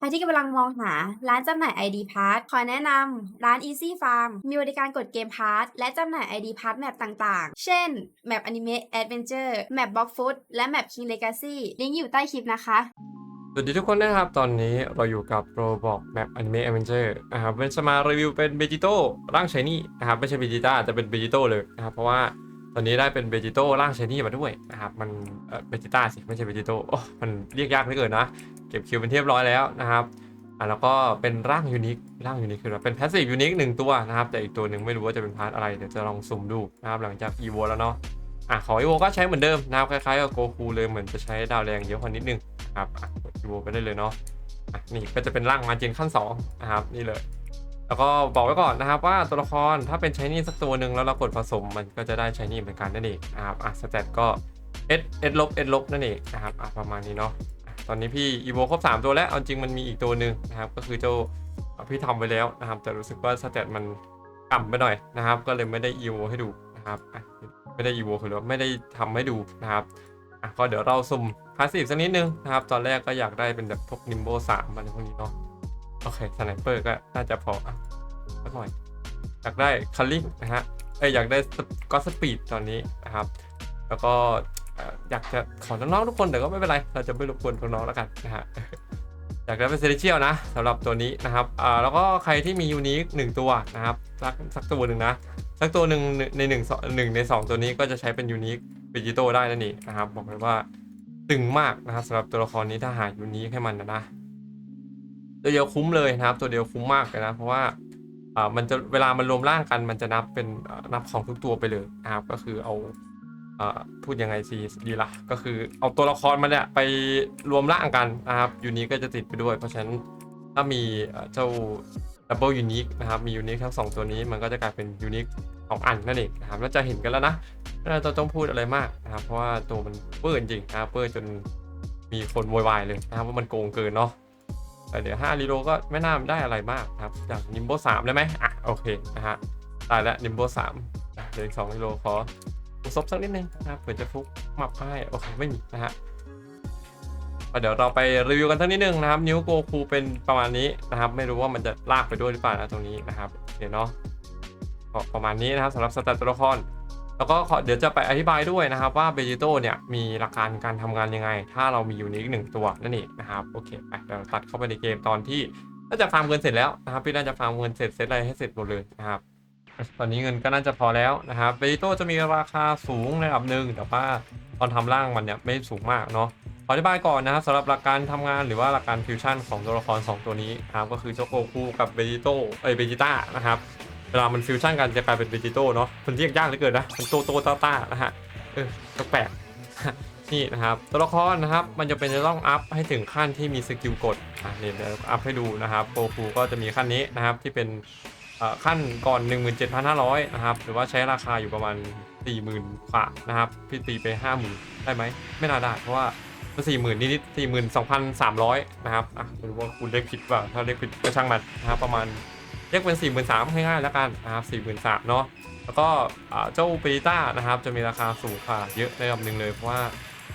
ใครที่กำลังมองหาร้านจำหน่าย ID Pass ขอแนะนำร้าน Easy Farm มีบริการกดเกม Pass และจำหน่าย ID Pass แมปต่างๆ เช่น แมป Anime Adventure แมป Block Food และแมป King Legacy ลิงก์อยู่ใต้คลิปนะคะ สวัสดีทุกคนนะครับ ตอนนี้เราอยู่กับ Roblox Map Anime Adventure นะครับเป็นจะมารีวิวเป็นเบจิโต้ร่างชายนี่นะครับไม่ใช่เบจิต้าแต่เป็นเบจิโต้เลยนะครับเพราะว่า อนนี้ได้เป็นเบจิโต้ร่างเชนี่มาด้วยนะครับ มันเบจิต้าสิไม่ใช่เบจิโต้โอ้มันเรียกยากเหลือเกินนะ เก็บคิวเป็นเรียบร้อยแล้วนะครับอะแล้วก็เป็นร่างยูนิคร่างยูนิคคือเป็นแพสซีฟยูนิคหนึ่งตัวนะครับ แต่อีกตัวหนึ่งไม่รู้ว่าจะเป็นพาร์ทอะไร เดี๋ยวจะลองสุ่มดูนะครับหลังจากอีโวแล้วเนาะอะของอีโวก็ใช้เหมือนเดิมนะครับคล้ายๆกับโกคูเลยเหมือนจะใช้ดาวแรงเยอะกว่านิดนึงครับอะอีโวไปได้เลยเนาะอะนี่ก็จะเป็นร่างมาเจนขั้น2นะครับนี่เลย แล้วก็บอกไว้ก่อนนะครับว่าตัวละครถ้าเป็นชายนี่สักตัวหนึ่งแล้วเรากดผสมมันก็จะได้ชายนี่เหมือนกันนั่นเองนะครับอะสเตตก็ S S ลบ S ลบนั่นเองนะครับอะประมาณนี้เนาะตอนนี้พี่อีโวครบ 3 ตัวแล้ว เอาจริงมันมีอีกตัวหนึ่งนะครับก็คือเจ้าพี่ทำไว้แล้วนะครับ แต่รู้สึกว่าสเตตมันต่ำไปหน่อยนะครับ ก็เลยไม่ได้อีโวให้ดูนะครับไม่ได้อีโวคือว่าไม่ได้ทำให้ดูนะครับอะก็เดี๋ยวเราสุ่มพาสซีฟสักนิดนึงนะครับ ตอนแรกก็อยากได้เป็นแบบพวกนิมโบสามอะไรพวกนี้เนาะ โอเคสไนเปอร์ก็น่าจะพออะสักหน่อย อยากได้คัลลิ่งนะฮะเอ้ยอยากได้ก็สปีดตอนนี้นะครับ แล้วก็อยากจะขอน้องๆทุกคนแต่ก็ไม่เป็นไร เราจะไม่รบกวนน้องๆแล้วกันนะฮะอยากได้เป็นเซเลเชียลนะสำหรับตัวนี้นะครับอ่าแล้วก็ใครที่มียูนิคหนึ่งตัวนะครับสักสักตัวหนึ่งนะสักตัวหนึ่งในหนึ่งสองหนึ่งในสองตัวนี้ก็จะใช้เป็นยูนิคดิจิโตได้นั่นเองนะครับ บอกเลยว่าตึงมากนะครับสำหรับตัวละครนี้ถ้าหายูนิคให้มันนะนะ ตัวเดียวคุ้มเลยนะครับ ตัวเดียวคุ้มมากเลยนะ เพราะว่าอ่ามันจะเวลามันรวมร่างกัน มันจะนับเป็นนับของทุกตัวไปเลยนะครับ ก็คือเอาอ่าพูดยังไงสิดีละก็คือเอาตัวละครมันเนี่ยไปรวมร่างกันนะครับยูนิคก็จะติดไปด้วย เพราะฉะนั้นถ้ามีเจ้าดับเบิลยูนิคนะครับมียูนิคทั้งสองตัวนี้มันก็จะกลายเป็นยูนิคสองอันนั่นเองนะครับแล้วจะเห็นกันแล้วนะไม่น่าจะต้องพูดอะไรมากนะครับ เพราะว่าตัวมันเปื้อนจริงนะครับเปื้อนจนมีคนโวยวายเลยนะครับว่ามันโกงเกินเนาะ แต่เดี๋ยว5รีโลก็ไม่น่าได้อะไรมากครับอย่างนิมโบสามได้ไหมอะโอเคนะฮะตายแล้วนิมโบสามเดี๋ยวอีกสองรีโลขอซบสักนิดนึงนะครับเผื่อจะฟุกมับให้โอเคไม่มีนะฮะเดี๋ยวเราไปรีวิวกันทั้งนิดนึงนะครับ นิ้วโกคูเป็นประมาณนี้นะครับ ไม่รู้ว่ามันจะลากไปด้วยหรือเปล่านะตรงนี้นะครับเดี๋ยวเนาะประมาณนี้นะครับสำหรับสแตทตัวละคร แล้วก็ขอเดี๋ยวจะไปอธิบายด้วยนะครับว่าเบจิโต้เนี่ยมีหลักการการทำงานยังไง ถ้าเรามียูนิคหนึ่งตัวนั่นเองนะครับโอเคไปเดี๋ยวตัดเข้าไปในเกมตอนที่น่าจะฟาร์มเงินเสร็จแล้วนะครับพี่น่าจะฟาร์มเงินเสร็จเสร็จอะไรให้เสร็จหมดเลยนะครับตอนนี้เงินก็น่าจะพอแล้วนะครับเบจิโต้จะมีราคาสูงในระดับหนึ่งแต่ว่าตอนทำร่างมันเนี่ยไม่สูงมากเนาะขออธิบายก่อนนะครับสำหรับหลักการทำงานหรือว่าหลักการฟิวชั่นของตัวละคร 2 ตัวนี้นะครับก็คือเจ้าโกคูกับเบจิโต้เอ้ยเบจิต้านะครับ เวลามันฟิวชั่นกันจะกลายเป็นเบจิโต้เนาะมันเรียกยากเหลือเกินนะมันโตโตต้าต้านะฮะเออแปลกนี่นะครับตัวละครนะครับมันจะเป็นจะต้องอัพให้ถึงขั้นที่มีสกิลกดอะนี่เดี๋ยวอัพให้ดูนะครับโกคูก็จะมีขั้นนี้นะครับที่เป็นขั้นก่อน 17,500 นะครับ หรือว่าใช้ราคาอยู่ประมาณ 40,000กว่านะครับพี่ตีไป 50,000 ได้ไหม ไม่น่าได้ เพราะว่าสี่หมื่นนิดๆสี่หมื่นสองพันสามร้อยนะครับอะไม่รู้ว่าคุณเลขผิดเปล่าถ้าเลขผิดก็ช่างมันนะครับประมาณ เรียกเป็นสี่หมื่นสามง่ายๆแล้วกันนะครับสี่หมื่นสามเนาะแล้วก็เจ้าเบต้านะครับ จะมีราคาสูงกว่าเยอะในระดับหนึ่งเลย เพราะว่า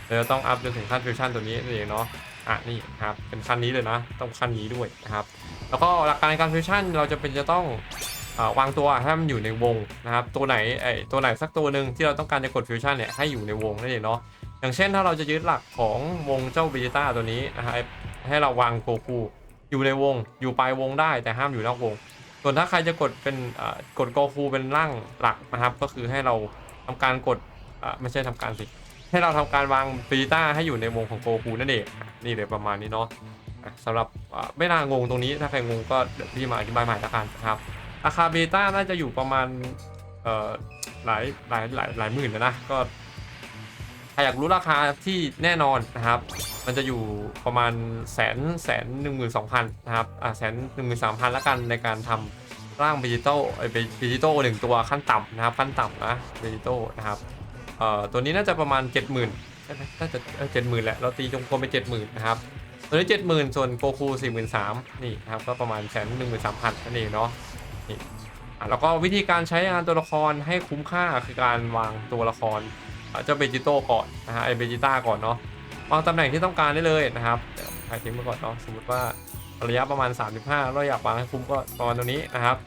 เราจะต้องอัพจนถึงขั้นฟิวชั่นตัวนี้นั่นเองเนาะอะนี่ครับเป็นขั้นนี้เลยนะ ต้องขั้นนี้ด้วยนะครับแล้วก็หลักการในการฟิวชั่นเราจะเป็นจะต้องอวางตัวให้มันอยู่ในวงนะครับตัวไหนไอตัวไหนสักตัวหนึ่งที่เราต้องการจะกดฟิวชั่นเนี่ยให้อยู่ในวงนั่นเองเนาะอย่างเช่นถ้าเราจะยึดหลักของวงเจ้าเบจิต้าตัวนี้นะฮะให้เราวางโกคูอยู่ในวงอยู่ปลายวงได้แต่ห้ามอยู่นอกวง ส่วนถ้าใครจะกดเป็นกดโกคูเป็นร่างหลักนะครับ ก็คือให้เราทำการกดไม่ใช่ทำการสิ ให้เราทำการวางเบต้าให้อยู่ในวงของโกคูนั่นเองนี่เลยประมาณนี้เนาะสำหรับไม่น่างงตรงนี้ถ้าใครงงก็เดี๋ยวพี่มาอธิบายใหม่ละกันนะครับราคาเบต้าน่าจะอยู่ประมาณหลายหลายหลายหลายหมื่นนะนะก็ถ้าอยากรู้ราคาที่แน่นอนนะครับ มันจะอยู่ประมาณแสนแสนหนึ่งหมื่นสองพันนะครับอ่าแสนหนึ่งหมื่นสามพันละกันในการทำ ร่างดิจิตอลไอ้ดิจิตอลหนึ่งตัวขั้นต่ำนะครับขั้นต่ำนะดิจิตอลนะครับเอ่อตัวนี้น่าจะประมาณเจ็ดหมื่นใช่ไหมน่าจะเจ็ดหมื่นแหละเราตีจงกลมไปเจ็ดหมื่นนะครับตัวนี้เจ็ดหมื่นส่วนโกคูสี่หมื่นสามนี่นะครับก็ประมาณแสนหนึ่งหมื่นสามพันนั่นเองเนาะนี่อะแล้วก็วิธีการใช้งานตัวละครให้คุ้มค่าคือการวางตัวละครอะเจ้าเบจิโต้ก่อนนะฮะไอเบจิต้าก่อนเนาะวางตำแหน่งที่ต้องการได้เลยนะครับถ่ายทิ้งไปก่อนเนาะสมมติว่า ระยะประมาณ 35 เราอยากวางให้คุ้มก็ประมาณตรงนี้นะครับ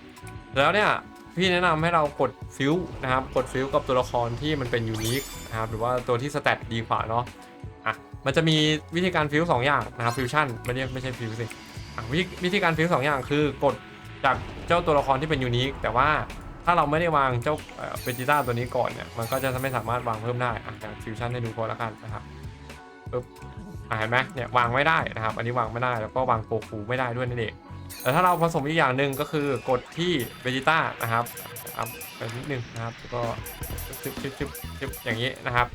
แล้วเนี่ยพี่แนะนำให้เรากดฟิวนะครับ กดฟิวกับตัวละครที่มันเป็นยูนิคนะครับหรือว่าตัวที่สแตทดีกว่าเนาะอะมันจะมีวิธีการฟิวสองอย่างนะครับฟิวชั่นไม่เรียกไม่ใช่ฟิวสิอะวิวิธีการฟิวสองอย่างคือกดจากเจ้าตัวละครที่เป็นยูนิคแต่ว่าถ้าเราไม่ได้วางเจ้าเบจิต้าตัวนี้ก่อนเนี่ยมันก็จะไม่สามารถวางเพิ่มได้อะอย่างฟิวชั่นให้ดูพอแล้วกันนะครับปึ๊บอ เห็นไหมเนี่ยวางไม่ได้นะครับ อันนี้วางไม่ได้แล้วก็วางโกคูไม่ได้ด้วยนั่นเองแต่ถ้าเราผสมอีกอย่างหนึ่งก็คือกดที่เบจิต้านะครับอัพไปนิดนึงนะครับแล้วก็ชึบชึบชึบชึบอย่างนี้นะครับ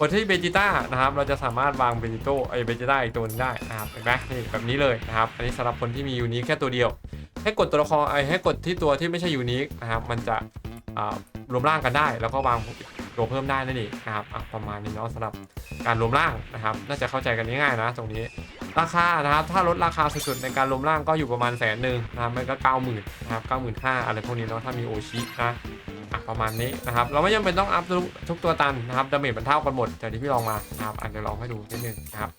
กดที่เบจิต้านะครับ เราจะสามารถวางเบจิโตไอเบจิต้าอีกตัวหนึงได้นะครับเห็นไหมนี่แบบนี้เลยนะครับ อันนี้สำหรับคนที่มียูนิคแค่ตัวเดียว ให้กดตัวละครไอให้กดที่ตัวที่ไม่ใช่ยูนิคนะครับ มันจะรวมร่างกันได้ แล้วก็วาง ตัวเพิ่มได้นั่นเองนะครับอะประมาณนี้เนาะสำหรับการรวมร่างนะครับ น่าจะเข้าใจกันง่ายๆนะ ตรงนี้ราคานะครับถ้าลดราคาสุดๆในการรวมร่างก็อยู่ประมาณแสนหนึ่งนะครับมันก็เก้าหมื่นนะครับเก้าหมื่นห้าอะไรพวกนี้เนาะถ้ามีโอชินะอะประมาณนี้นะครับเราไม่จำเป็นต้องอัพทุกทุกตัวตันนะครับดาเมจมันเท่ากันหมดจากที่พี่ลองมานะครับอะเดี๋ยวลองให้ดูนิดนึงนะครับ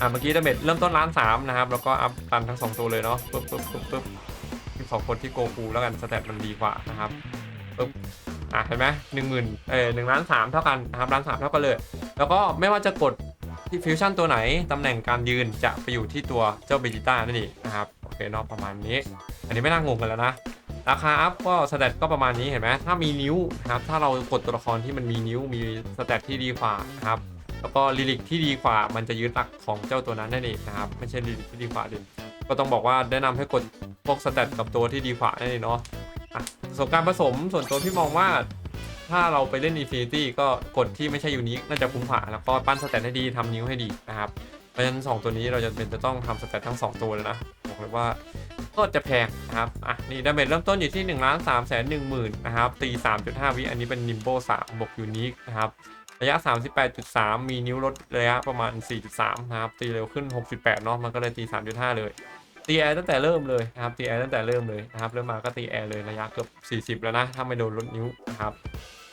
อะเมื่อกี้ดาเมจเริ่มต้นล้านสามนะครับแล้วก็อัพตันทั้งสองตัวเลยเนาะปึ๊บปึ๊บปึ๊บปึ๊บที่ขอคนที่โกคูแล้วกันสเตตมันดีกว่านะครับปึ๊บ อะเห็นไหมหนึ่งหมื่นเออหนึ่งล้านสามเท่ากันนะครับล้านสามเท่ากันเลย แล้วก็ไม่ว่าจะกดที่ฟิวชั่นตัวไหน ตำแหน่งการยืนจะไปอยู่ที่ตัวเจ้าเบจิต้านั่นเองนะครับโอเคเนาะประมาณนี้ อันนี้ไม่น่างงกันแล้วนะ ราคาอัพก็สเตตก็ประมาณนี้เห็นไหมถ้ามีนิ้วนะครับถ้าเรากดตัวละครที่มันมีนิ้วมีสเตตที่ดีกว่านะครับแล้วก็ลิลิกที่ดีกว่ามันจะยึดหลักของเจ้าตัวนั้นนั่นเองนะครับไม่ใช่ลิลิกที่ดีกว่าดิก็ต้องบอกว่าแนะนำให้กดพวกสเตตกับตัวที่ดีกว่านั่นเองเนาะ สบการณ์ผสมส่วนตัวพี่มองว่า ถ้าเราไปเล่น Infinity ก็กดที่ไม่ใช่ยูนิคน่าจะคุ้มกว่าแล้วก็ปั้นสเตตให้ดีทำนิ้วให้ดีนะครับ เพราะฉะนั้น 2 ตัวนี้เราจะเป็นจะต้องทำสเตตทั้ง 2 ตัวเลยนะบอกเลยว่าก็จะแพงนะครับ อะ นี่ดาเมจเริ่มต้นอยู่ที่1ล้าน3แสน1หมื่นนะครับ ตี 3.5 วิ อันนี้เป็นนิมโบ3บวกยูนิคนะครับ ระยะ 38.3 มีนิ้วลดระยะประมาณ 4.3 นะครับ ตีเร็วขึ้น 6.8 เนาะ มันก็เลยตี 3.5 เลย ตีแอร์ตั้งแต่เริ่มเลยนะครับตีแอร์ตั้งแต่เริ่มเลยนะครับเริ่มมาก็ตีแอร์เลยระยะเกือบ40 แล้วนะถ้าไม่โดนลดนิ้วนะครับ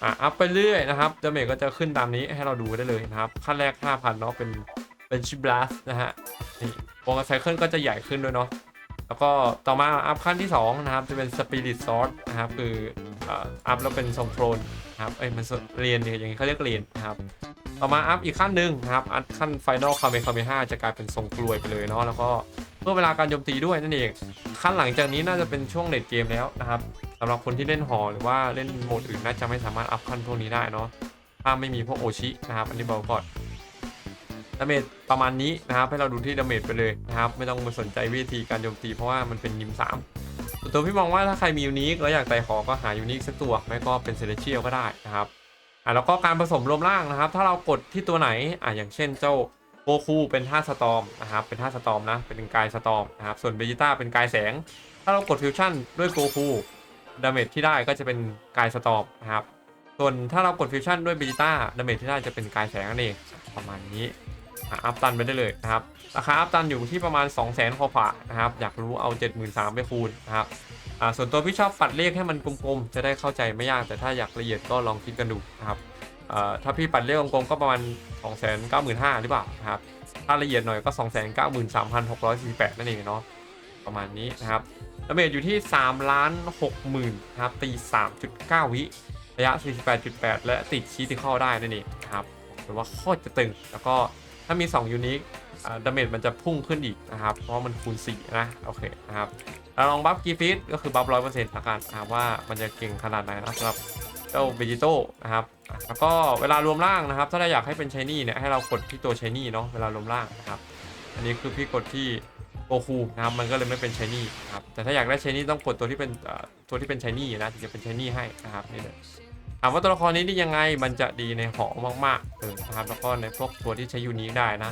อะอัพไปเรื่อยนะครับดาเมจก็จะขึ้นตามนี้ให้เราดูได้เลยนะครับขั้นแรก 5,000เนาะเป็นเป็นชิบลัสนะฮะนี่วงไซเคิลก็จะใหญ่ขึ้นด้วยเนาะแล้วก็ต่อมาอัพขั้นที่ 2 นะครับ จะเป็นสปิริตซอสนะครับ คืออ่าอัพแล้วเป็นทรงโครนนะครับเอ้ยมันเรียนเนี่ยอย่างนี้เขาเรียกเรียนนะครับ ต่อมาอัพอีกขั้นหนึ่งนะครับอัพขั้นไฟนอลคาเมคาเมห้าจะกลายเป็นทรงกลวยไปเลยเนาะแล้วก็ พิ่มเวลาการโจมตีด้วยนั่นเองขั้นหลังจากนี้น่าจะเป็นช่วงเลดเกมแล้วนะครับสำหรับคนที่เล่นหอหรือว่าเล่นโหมดอื่นน่าจะไม่สามารถอัพขั้นพวกนี้ได้เนาะถ้าไม่มีพวกโอชินะครับ อันนี้บอกก่อนดาเมจประมาณนี้นะครับให้เราดูที่ดาเมจไปเลยนะครับ ไม่ต้องมาสนใจวิธีการโจมตีเพราะว่ามันเป็นยิมสามส่วนตัวพี่มองว่าถ้าใครมียูนิคแล้วอยากไต่ขอก็หายูนิคสักตัวไม่ก็เป็นเซเลเชียลก็ได้นะครับอะแล้วก็การผสมรวมร่างนะครับ ถ้าเรากดที่ตัวไหนอะอย่างเช่นเจ้า โกคูเป็นท่าสตอมนะครับ เป็นท่าสตอมนะ เป็นกายสตอมนะครับ ส่วนเบจิต้าเป็นกายแสง ถ้าเรากดฟิวชั่นด้วยโกคูดาเมจที่ได้ก็จะเป็นกายสตอมนะครับ ส่วนถ้าเรากดฟิวชั่นด้วยเบจิต้าดาเมจที่ได้จะเป็นกายแสงนั่นเองประมาณนี้อัพตันไปได้เลยนะครับ ราคาอัพตันอยู่ที่ประมาณ 2 0 0 0 0 0กว่านะครับ อยากรู้เอา 73,000ไปคูณนะครับอ่าส่วนตัวพี่ชอบปัดเลขให้มันกลมๆ จะได้เข้าใจไม่ยาก แต่ถ้าอยากละเอียดก็ลองคิดกันดูนะครับ ถ้าพี่ปัดเลขกลมๆก็ประมาณ 2 9 5 0 0 0หรือเปล่าครับ ถ้าละเอียดหน่อยก็ 2 9 3 6 4 8 นั่นเองเนาะ ประมาณนี้นะครับดาเมจอยู่ที่ 3 ล้าน6หมื่นนะครับ ตี 3.9 วิระยะ 48.8 และติดคีติคอลได้นั่นเองนะครับหรือว่าโคตรจะตึง แล้วก็ถ้ามี 2 ยูนิคดาเมจมันจะพุ่งขึ้นอีกนะครับ เพราะมันคูณ 4 นะ โอเคนะครับเราลองบัฟกีฟิตก็คือบัฟร้อยเปอร์เซ็นต์ละกันนะครับว่ามันจะเก่งขนาดไหนนะสำหรับเจ้าเบจิโต้นะครับ แล้วก็เวลารวมร่างนะครับ ถ้าเราอยากให้เป็นชายนี่เนี่ยให้เรากดที่ตัวชายนี่เนาะเวลารวมร่างนะครับ อันนี้คือพี่กดที่โกคูนะครับมันก็เลยไม่เป็นชายนี่นะครับแต่ถ้าอยากได้ชายนี่ต้องกดตัวที่เป็นตัวที่เป็นชายนี่นะถึงจะเป็นชายนี่ให้นะครับนี่เลยถามว่าตัวละครนี้ดียังไงมันจะดีในหอมากๆเออนะครับแล้วก็ในพวกตัวที่ใช้ยูนิคได้นะ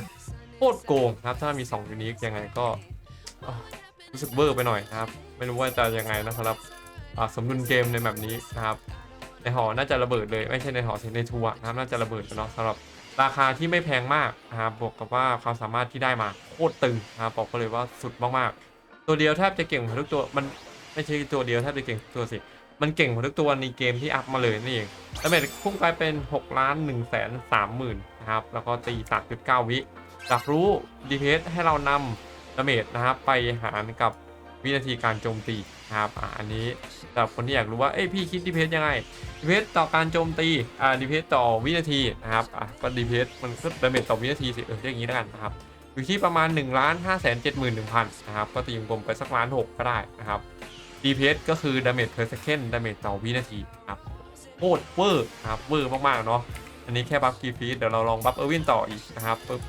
โคตรโกงครับ ถ้ามี2ยูนิคยังไงก็รู้สึกเบอร์ไปหน่อยนะครับ ไม่รู้ว่าจะยังไงนะสำหรับสมดุลเกมในแบบนี้นะครับ ในหอน่าจะระเบิดเลยไม่ใช่ในหอในทัวร์นะครับน่าจะระเบิดเนาะสำหรับราคาที่ไม่แพงมากนะครับบวกกับว่าความสามารถที่ได้มาโคตรตึงนะครับบอกก็เลยว่าสุดมากๆ ตัวเดียวแทบจะเก่งกว่าทุกตัวมันไม่ใช่ตัวเดียวแทบจะเก่งทุกตัวสิมันเก่งกว่าทุกตัวในเกมที่อัพมาเลยนี่เองแล้วเมจพุ่งไปเป็น6ล้าน1แสน3หมื่นนะครับแล้วก็ตี3.9วิอยากรู้ DPS ให้เรานำดาเมจนะครับไปหารกับ วินาทีการโจมตีนะครับอ่าอันนี้สำหรับคนที่อยากรู้ว่าเอ้ยพี่คิดดีเพสยังไงดีเพสต่อการโจมตีอ่าดีเพสต่อวินาทีนะครับอะก็ดีเพสมันก็ดาเมจต่อวินาทีสิเออเรียกอย่างนี้แล้วกันนะครับอยู่ที่ประมาณ1นึ่งล้านห้าแสนเจ็ดหมื่นหนึ่งพันนะครับก็ตีกลมไปสักล้านหกก็ได้นะครับ DPS ก็คือ damage per second damage ต่อวินาทีครับโคตรเวอร์นะครับเวอร์มากๆเนาะอันนี้แค่บัฟกีฟีดเดี๋ยวเราลองบัฟเออร์วินต่ออีกนะครับปึ๊บ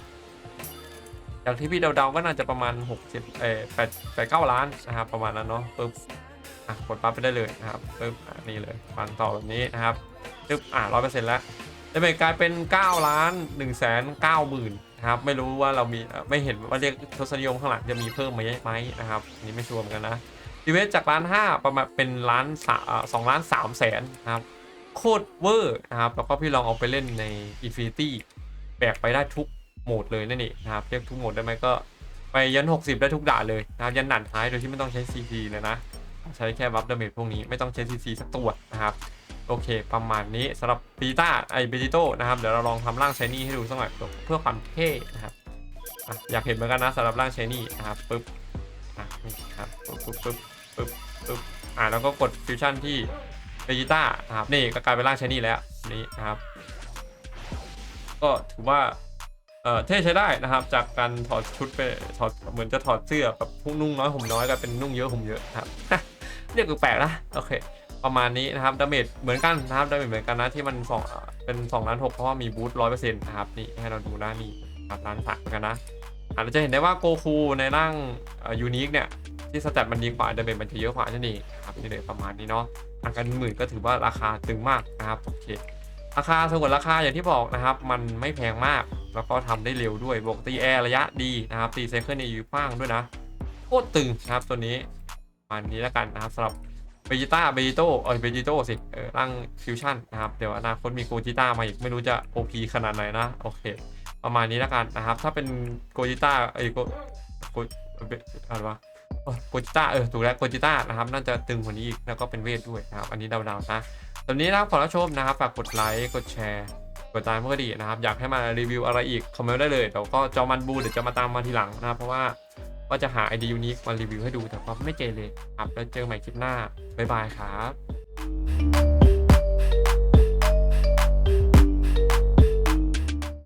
จากที่พี่เดาๆก็น่าจะประมาณ6 7เอ่อ8 8 9ล้านนะครับประมาณนั้นเนาะปึ๊บอะกดปั๊บไปได้เลยนะครับปึ๊บอะนี่เลยฟังต่อแบบนี้นะครับปึ๊บอะร้อยเปอร์เซ็นต์แล้วดาเมจกลายเป็น 9 ล้าน1แสน9หมื่นนะครับไม่รู้ว่าเรามีไม่เห็นว่าเรียกทศนิยมข้างหลังจะมีเพิ่มไหมไหมนะครับอันนี้ไม่ชัวร์เหมือนกันนะดีเวสจากล้านห้าประมาณเป็นล้านสาสองล้านสามแสนนะครับโคตรเวอร์นะครับแล้วก็พี่ลองเอาไปเล่นใน Infinity แบกไปได้ทุก โหมดเลยนั่นเองนะครับเรียกทุกโหมดได้ไหมก็ไปยัน 60 ได้ทุกด่านเลยนะครับยันด่านท้ายโดยที่ไม่ต้องใช้ CC เลยนะ ใช้แค่บัฟดาเมจพวกนี้ไม่ต้องใช้ CC สักตัวนะครับโอเค ประมาณนี้สำหรับปีต้าไอเบจิโต้นะครับเดี๋ยวเราลองทำร่างชายนี่ให้ดูสักหน่อยเพื่อความเท่นะครับอยากเห็นเหมือนกันนะสำหรับร่างชายนี่นะครับปึ๊บอะนี่ครับปึ๊บปึ๊บปึ๊บปึ๊บปึ๊บอ่าแล้วก็กดฟิวชั่นที่เบจิต้านะครับนี่ก็กลายเป็นร่างชายนี่แล้วนี่นะครับ ก็ถือว่า เออเท่ใช้ได้นะครับ จากการถอดชุดไปถอดเหมือนจะถอดเสื้อแบบนุ่งน้อยห่มน้อยกลายเป็นนุ่งเยอะห่มเยอะครับเรียกแปลกนะโอเค ประมาณนี้นะครับดาเมจเหมือนกันนะครับดาเมจเหมือนกันนะที่มันสองเป็น2ล้านหกเพราะว่ามีบูทร้อยเปอร์เซ็นต์นะครับนี่ให้เราดูด้านนี้ครับล้านสามเหมือนกันนะอาจจะเห็นได้ว่าโกคูในร่างยูนิคเนี่ยที่สแตทมันดีกว่าเดเมจมันจะเยอะกว่านั่นเองครับนี่เลยประมาณนี้เนาะอันกันหมื่นก็ถือว่าราคาตึงมากนะครับโอเคราคาส่วนราคาอย่างที่บอกนะครับ มันไม่แพงมาก แล้วก็ทำได้เร็วด้วยบวกตีแอร์ระยะดีนะครับตีไซเคิลในยูกว้างด้วยนะโคตรตึงนะครับตัวนี้ประมาณนี้แล้วกันนะครับสำหรับเบจิต้าเบจิโต้เออเบจิโต้สิเออร่างฟิวชั่นนะครับ เดี๋ยวอนาคตมีโกจิต้ามาอีกไม่รู้จะ OP ขนาดไหนนะ โอเค ประมาณนี้แล้วกันนะครับ ถ้าเป็นโกจิต้าไอโกโกอะไรวะโกจิต้าเออถูกแล้วโกจิต้านะครับน่าจะตึงกว่านี้อีกแล้วก็เป็นเวทด้วยนะครับ อันนี้เดาๆนะตอนนี้นะครับขอรับชมนะครับฝากกดไลค์กดแชร์ กดตามเพื่อดีนะครับ อยากให้มารีวิวอะไรอีกคอมเมนต์ได้เลยแล้วก็จอมันบูเดี๋ยวจะมาตามมาทีหลังนะครับเพราะว่าว่าจะหาไอเดียยูนิคมารีวิวให้ดูแต่ก็ไม่เจอเลยครับแล้วเจอใหม่คลิปหน้าบ๊ายบายครับ